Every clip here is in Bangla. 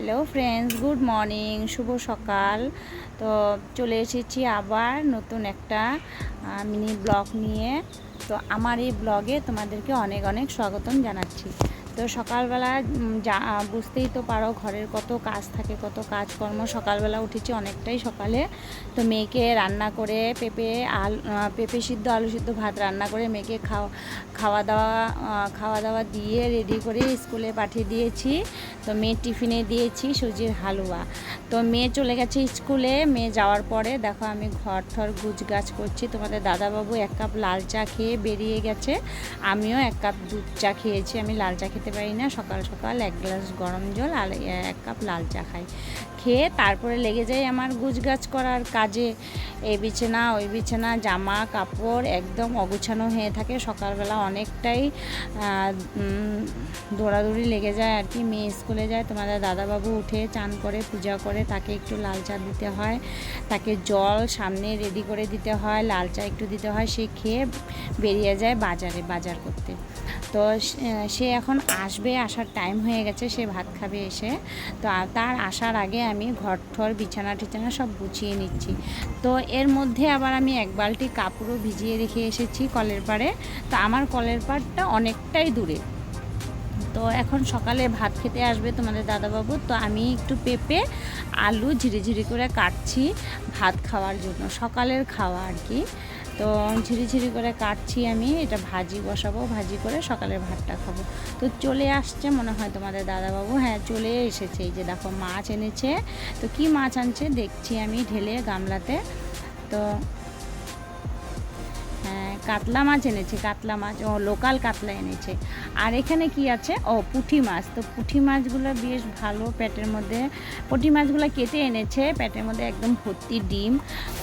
হ্যালো ফ্রেন্ডস গুড মর্নিং শুভ সকাল তো চলে এসেছি আবার নতুন একটা মিনি ব্লগ নিয়ে। তো আমার এই ব্লগে তোমাদেরকে অনেক অনেক স্বাগতম জানাচ্ছি। তো সকালবেলা যা, বুঝতেই তো পারো ঘরের কত কাজ থাকে, কত কাজকর্ম। সকালবেলা উঠেছি অনেকটাই সকালে। তো মেয়েকে রান্না করে পেঁপে আল পেঁপে সিদ্ধ, আলু সিদ্ধ ভাত রান্না করে মেয়েকে খাওয়া খাওয়া দাওয়া খাওয়া দাওয়া দিয়ে রেডি করে স্কুলে পাঠিয়ে দিয়েছি। তো মেয়ে টিফিনে দিয়েছি সুজির হালুয়া। তো মেয়ে চলে গেছে স্কুলে মেয়ে যাওয়ার পরে দেখো আমি ঘর থর গুছ গাছ করছি। তোমাদের দাদাবাবু এক কাপ লাল চা খেয়ে বেরিয়ে গেছে। আমিও এক কাপ দুধ চা খেয়েছি। আমি লাল চা খেতে পারি না। সকাল সকাল এক গ্লাস গরম জল আর এক কাপ লাল চা খাই। খেয়ে তারপরে লেগে যাই আমার গুছগাছ করার কাজে। এই বিছানা, ওই বিছানা, জামা, কাপড় একদম অগুছানো হয়ে থাকে। সকালবেলা অনেকটাই দৌড়াদৌড়ি লেগে যায় আর কি। মেয়ে স্কুলে যায় তোমাদের দাদাবাবু উঠে, চান করে, পূজা করে, তাকে একটু লাল চা দিতে হয়। তাকে জল সামনে রেডি করে দিতে হয়, লাল চা একটু দিতে হয়। সে খেয়ে বেরিয়ে যায় বাজারে, বাজার করতে। তো সে এখন আসবে, আসার টাইম হয়ে গেছে, সে ভাত খাবে এসে। তো তার আসার আগে আমি ঘর ঠর বিছানা টিছানা সব গুছিয়ে নিচ্ছি। তো এর মধ্যে আবার আমি এক বালটি কাপড়ও ভিজিয়ে রেখে এসেছি কলের পাড়ে। তো আমার কলের পাড়টা অনেকটাই দূরে। তো এখন সকালে ভাত খেতে আসবে তোমাদের দাদাবাবু। তো আমি একটু পেঁপে, আলু ঝিরিঝিরি করে কাটছি ভাত খাওয়ার জন্য, সকালের খাওয়া আর কি। তো ঝিরি ঝিরি করে কাটছি আমি, এটা ভাজি বসাবো, ভাজি করে সকালের ভাতটা খাব। তো চলে আসছে মনে হয় তোমাদের দাদাবাবু হ্যাঁ চলে এসেছে, এই যে দেখো মাছ এনেছে। তো কি মাছ আনছে দেখছি আমি ঢেলে গামলাতে। তো কাতলা মাছ এনেছে, কাতলা মাছ, ও লোকাল কাতলা এনেছে। আর এখানে কি আছে? ও, পুঁটি মাছ। তো পুঁটি মাছগুলো বেশ ভালো পেটের মধ্যে। পুঁটি মাছগুলো কেটে এনেছে, পেটের মধ্যে একদম ভর্তি ডিম।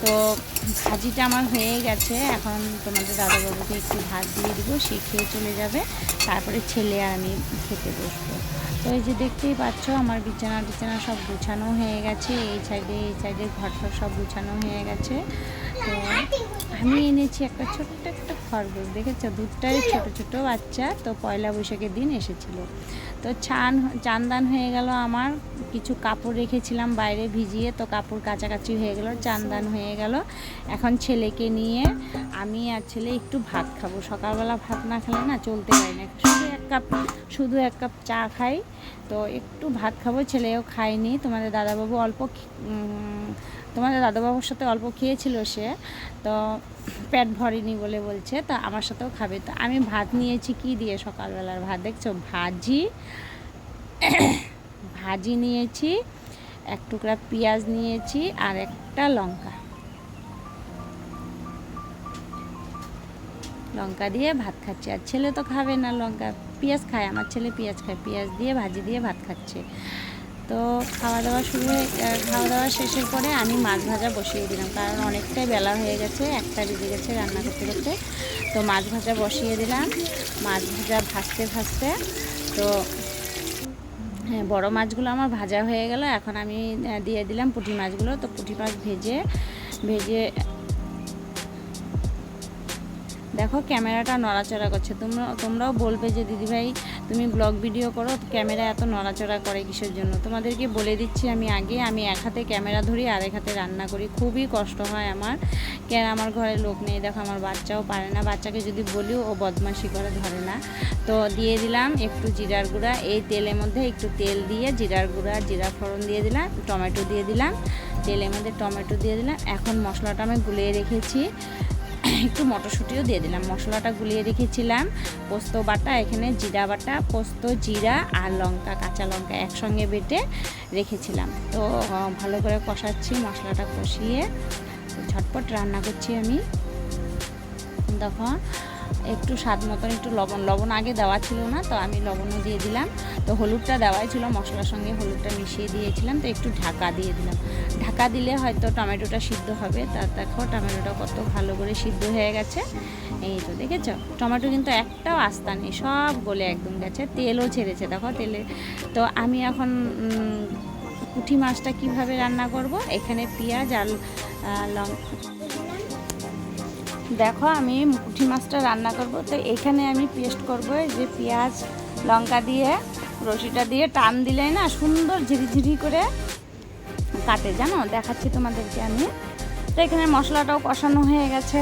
তো ভাজিটা আমার হয়ে গেছে। এখন তোমাদের দাদাবাবুকে একটু ভাত দিয়ে দিব, সে খেয়ে চলে যাবে। তারপরে ছেলে আর আমি খেতে বসবো। তো এই যে দেখতেই পাচ্ছ, আমার বিছানা টিছানা সব গুছানো হয়ে গেছে। এই সাইডে এই সাইডে ঘর সব গুছানো হয়ে গেছে। তো আমি এনেছি একটা ছোট্ট একটা খরগোশ, দেখেছ? দুধটাই ছোট ছোট বাচ্চা, তো পয়লা বৈশাখের দিন এসেছিল। তো চান চান দান হয়ে গেল আমার, কিছু কাপড় রেখেছিলাম বাইরে ভিজিয়ে, তো কাপড় কাছাকাছি হয়ে গেল চান দান হয়ে গেল। এখন ছেলেকে নিয়ে আমি আর ছেলে একটু ভাত খাব। সকালবেলা ভাত না খেলে না চলতে পারি না। শুধু এক কাপ, শুধু এক কাপ চা খাই, তো একটু ভাত খাব, ছেলেও খায়নি। তোমাদের দাদাবাবু অল্প তোমাদের দাদাবাবুর সাথে অল্প খেয়েছিল সে, তো পেট ভরেনি বলে বলছে, তো আমার সাথেও খাবে। তো আমি ভাত নিয়েছি কি দিয়ে সকালবেলার ভাত? দেখছ, ভাজি ভাজি নিয়েছি, এক টুকরা পেঁয়াজ নিয়েছি আর একটা লঙ্কা। লঙ্কা দিয়ে ভাত খাচ্ছে। আর ছেলে তো খাবে না, লঙ্কা পেঁয়াজ খায়, আমার ছেলে পেঁয়াজ খায়। পেঁয়াজ দিয়ে, ভাজি দিয়ে ভাত খাচ্ছে। তো খাওয়া দাওয়া শুরু হয়ে খাওয়া দাওয়া শেষের পরে আমি মাছ ভাজা বসিয়ে দিলাম। কারণ অনেকটাই বেলা হয়ে গেছে, একটা বেজে গেছে রান্না করতে করতে। তো মাছ ভাজা বসিয়ে দিলাম। মাছ ভাজা ভাজতে ভাজতে তো হ্যাঁ বড়ো মাছগুলো আমার ভাজা হয়ে গেল। এখন আমি দিয়ে দিলাম পুঁটি মাছগুলো। তো পুঁটি মাছ ভেজে ভেজে দেখো ক্যামেরাটা নড়াচড়া করছে। তোমরা, তোমরাও বলবে যে, দিদিভাই তুমি ব্লগ ভিডিও করো, ক্যামেরা এত নড়াচড়া করে কিসের জন্য? তোমাদেরকে বলে দিচ্ছি আমি আগে, আমি এক হাতে ক্যামেরা ধরি আর এক হাতে রান্না করি। খুবই কষ্ট হয় আমার। কেন আমার ঘরে লোক নেই? দেখো আমার বাচ্চাও পারে না। বাচ্চাকে যদি বলিও ও বদমাশি করে, ধরে না। তো দিয়ে দিলাম একটু জিরার গুঁড়া। এই তেলের মধ্যে একটু তেল দিয়ে জিরার গুঁড়া জিরা ফোড়ন দিয়ে দিলাম, টমেটো দিয়ে দিলাম। তেলের মধ্যে টমেটো দিয়ে দিলাম। এখন মশলাটা আমি গুলিয়ে রেখেছি। একটু মটরশুঁটিও দিয়ে দিলাম। মশলাটা গুলিয়ে রেখেছিলাম। পোস্ত বাটা, এখানে জিরা বাটা, পোস্ত, জিরা আর লঙ্কা, কাঁচা লঙ্কা একসঙ্গে বেটে রেখেছিলাম। তো ভালো করে কষাচ্ছি মশলাটা কষিয়ে। ঝটপট রান্না করছি আমি। দেখো একটু স্বাদ মতন, একটু লবণ লবণ আগে দেওয়া ছিল না, তো আমি লবণও দিয়ে দিলাম। তো হলুদটা দেওয়াই ছিল, মশলার সঙ্গে হলুদটা মিশিয়ে দিয়েছিলাম, তো একটু ঢাকা দিয়ে দিলাম। ঢাকা দিলে হয়তো টমেটোটা সিদ্ধ হবে, তা দেখো টমেটোটা কত ভালো করে সিদ্ধ হয়ে গেছে। এই তো দেখেছ? টমেটো কিন্তু একটাও আস্তা নেই, সব গলে একদম গেছে, তেলও ছেড়েছে, দেখো তেলে। তো আমি এখন পুঁটি মাছটা কীভাবে রান্না করব? এখানে পেঁয়াজ আর লঙ্কা দেখো আমি পুঁটি মাছটা রান্না করব। তো এখানে আমি পেস্ট করব এই যে পেঁয়াজ, লঙ্কা দিয়ে রশিটা দিয়ে টান দিলেই না সুন্দর ঝিরিঝিরি করে কাটে, জানো? দেখাচ্ছি তোমাদেরকে আমি। তো এখানে মশলাটাও কষানো হয়ে গেছে।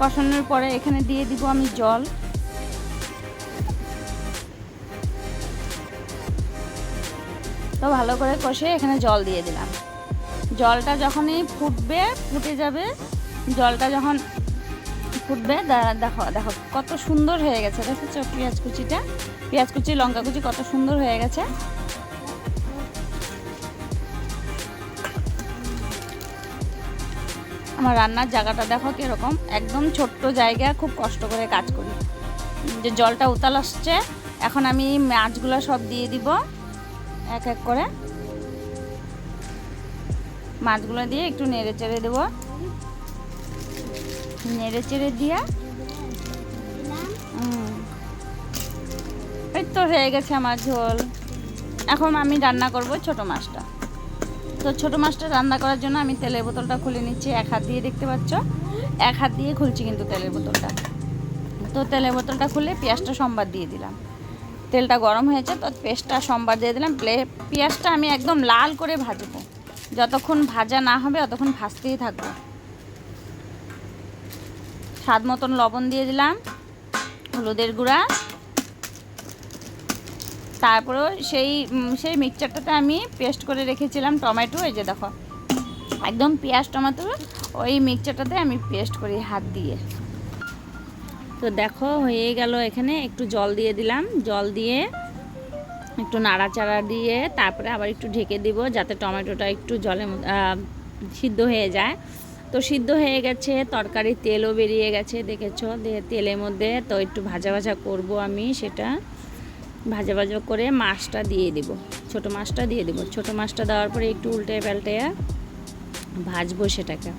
কষানোর পরে এখানে দিয়ে দিব আমি জল। তো ভালো করে কষে এখানে জল দিয়ে দিলাম। জলটা যখনই ফুটবে, ফুটে যাবে জলটা যখন ফুটবে দেখো দেখো, কত সুন্দর হয়ে গেছে। দেখেছ পেঁয়াজ কুচিটা? পেঁয়াজ কুচি, লঙ্কা কুচি কত সুন্দর হয়ে গেছে। আমার রান্নার জায়গাটা দেখো কীরকম। একদম ছোট্ট জায়গা, খুব কষ্ট করে কাজ করি। যে জলটা উতাল আসছে, এখন আমি মাছগুলো সব দিয়ে দিব, এক এক করে। মাছগুলো দিয়ে একটু নেড়ে চেড়ে দেবো। নেড়ে চেড়ে দিয়ে। এই তো হয়ে গেছে আমার ঝোল। এখন আমি রান্না করব ছোট মাছটা। তো ছোট মাছটা রান্না করার জন্য আমি তেলের বোতলটা খুলে নিচ্ছি এক হাত দিয়ে দেখতে পাচ্ছ? এক হাত দিয়ে খুলছি কিন্তু তেলের বোতলটা। তো তেলের বোতলটা খুলে পেঁয়াজটা সম্বাদ দিয়ে দিলাম। তেলটা গরম হয়েছে তো পেস্টটা সম্বার দিয়ে দিলাম। প্লে- পেঁয়াজটা আমি একদম লাল করে ভাজবো। যতক্ষণ ভাজা না হবে ততক্ষণ ভাজতেই থাকব। স্বাদ মতন লবণ দিয়ে দিলাম, হলুদের গুঁড়া। তারপরেও সেই সেই মিক্সচারটাতে আমি পেস্ট করে রেখেছিলাম টমেটো, এই যে দেখো। একদম পেঁয়াজ, টমেটো, ওই মিক্সচারটাতে আমি পেস্ট করি হাত দিয়ে। তো দেখো, হয়ে গেল এখানে, একটু জল দিয়ে দিলাম। জল দিয়ে একটু নাড়াচাড়া দিয়ে তারপরে আবার একটু ঢেকে দিব, যাতে টমেটোটা একটু জলে সিদ্ধ হয়ে যায়। তো সিদ্ধ হয়ে গেছে তরকারির তেলও বেরিয়ে গেছে, দেখেছ? দিয়ে তেলের মধ্যে তো একটু ভাজা ভাজা করব আমি সেটা। ভাজা ভাজা করে মাছটা দিয়ে দেব, ছোট মাছটা দিয়ে দেব। ছোট মাছটা দেওয়ার পরে একটু উল্টে পাল্টে ভাজবো সেটাকে।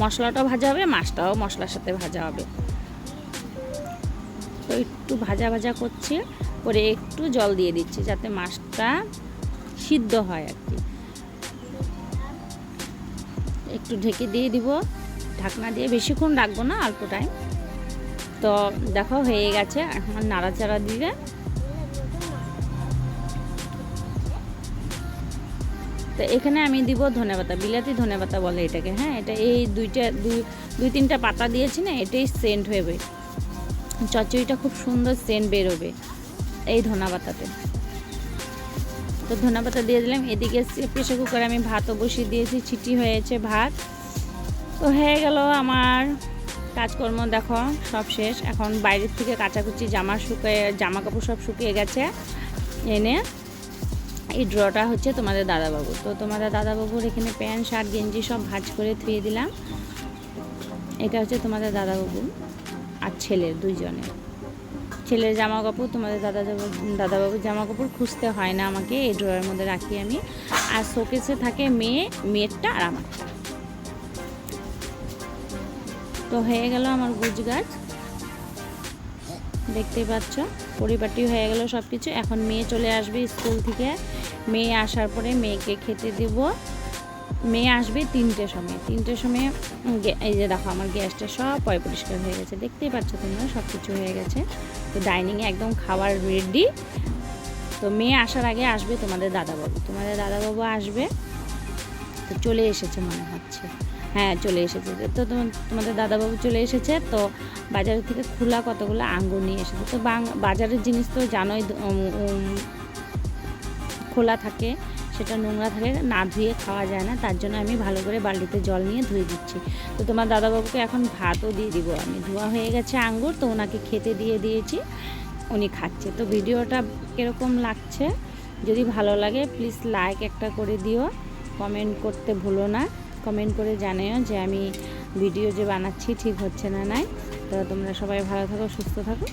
মশলাটাও ভাজা হবে, মাছটাও মশলার সাথে ভাজা হবে। তো একটু ভাজা ভাজা করছি, করে একটু জল দিয়ে দিচ্ছি যাতে মাছটা সিদ্ধ হয় আর কি। একটু ঢেকে দিয়ে দিব। ঢাকনা দিয়ে বেশিক্ষণ রাখব না, অল্প টাইম তো দেখো হয়ে গেছে, এখন নাড়াচাড়া দিলে। তো এখানে আমি দিব ধনেপাতা বিলাতি ধনেপাতা বলে এটাকে হ্যাঁ? এটা এই দুইটা, দুই দুই তিনটা পাতা দিয়েছি না, এটাই সেন্ট হবে চচ্চড়িটা খুব সুন্দর সেন্ট বেরোবে এই ধনা পাতাতে। তো ধনা পাতা দিয়ে দিলাম। এদিকে প্রেশার কুকারে আমি ভাতও বসিয়ে দিয়েছি, ছিটি হয়েছে ভাত। তো হয়ে গেল আমার কাজকর্ম, দেখো, সব শেষ। এখন বাইরের থেকে কাচাকুচি, জামা শুকিয়ে জামা কাপড় সব শুকিয়ে গেছে। এনে এই ড্রটা হচ্ছে তোমাদের দাদাবাবু তো তোমাদের দাদাবাবুর এখানে প্যান্ট, শার্ট, গেঞ্জি সব ভাজ করে ধুয়ে দিলাম। এটা হচ্ছে তোমাদের দাদাবাবু আর ছেলের দুইজনের। ছেলের জামা কাপড় তোমাদের দাদা দাদাবাবুর জামা কাপড় খুঁজতে হয় না আমাকে, এই ড্রয়ের মধ্যে রাখি আমি। আর শোকেসে থাকে মেয়ে, মেয়েরটা আর আমারটা তো হয়ে গেল আমার গুজ গাছ দেখতেই পাচ্ছ, পরিপাটি হয়ে গেল সব কিছু এখন মেয়ে চলে আসবে স্কুল থেকে। মেয়ে আসার পরে মেয়েকে খেতে দেব। মেয়ে আসবে তিনটের সময়। তিনটের সময় এই যে দেখো, আমার গ্যাসটা সব পয় পরিষ্কার হয়ে গেছে। দেখতেই পাচ্ছ তোমরা সব কিছু হয়ে গেছে। তো ডাইনিংয়ে একদম খাবার রেডি তো মেয়ে আসার আগে আসবে তোমাদের দাদাবাবু। তোমাদের দাদাবাবু আসবে, তো চলে এসেছে মনে হচ্ছে। হ্যাঁ চলে এসেছে। তো তোমাদের দাদাবাবু চলে এসেছে, তো বাজার থেকে খোলা কতগুলো আঙ্গুর নিয়ে এসেছে। তো বাজারের জিনিস তো জানোই খোলা থাকে। সেটা নোংরা থাকে না ধুয়ে খাওয়া যায় না, তার জন্য আমি ভালো করে বালতিতে জল নিয়ে ধুয়ে দিচ্ছি। তো তোমার দাদাবাবুকে এখন ভাতও দিয়ে দিব। আমি ধোয়া হয়ে গেছে আঙ্গুর, তো ওনাকে খেতে দিয়ে দিয়েছি, উনি খাচ্ছে। তো ভিডিওটা কীরকম লাগছে? যদি ভালো লাগে প্লিজ লাইক একটা করে দিও। কমেন্ট করতে ভুলো না। কমেন্ট করে জানিও যে আমি ভিডিও যে বানাচ্ছি ঠিক হচ্ছে না নাই। তো তোমরা সবাই ভালো থাকো, সুস্থ থাকো।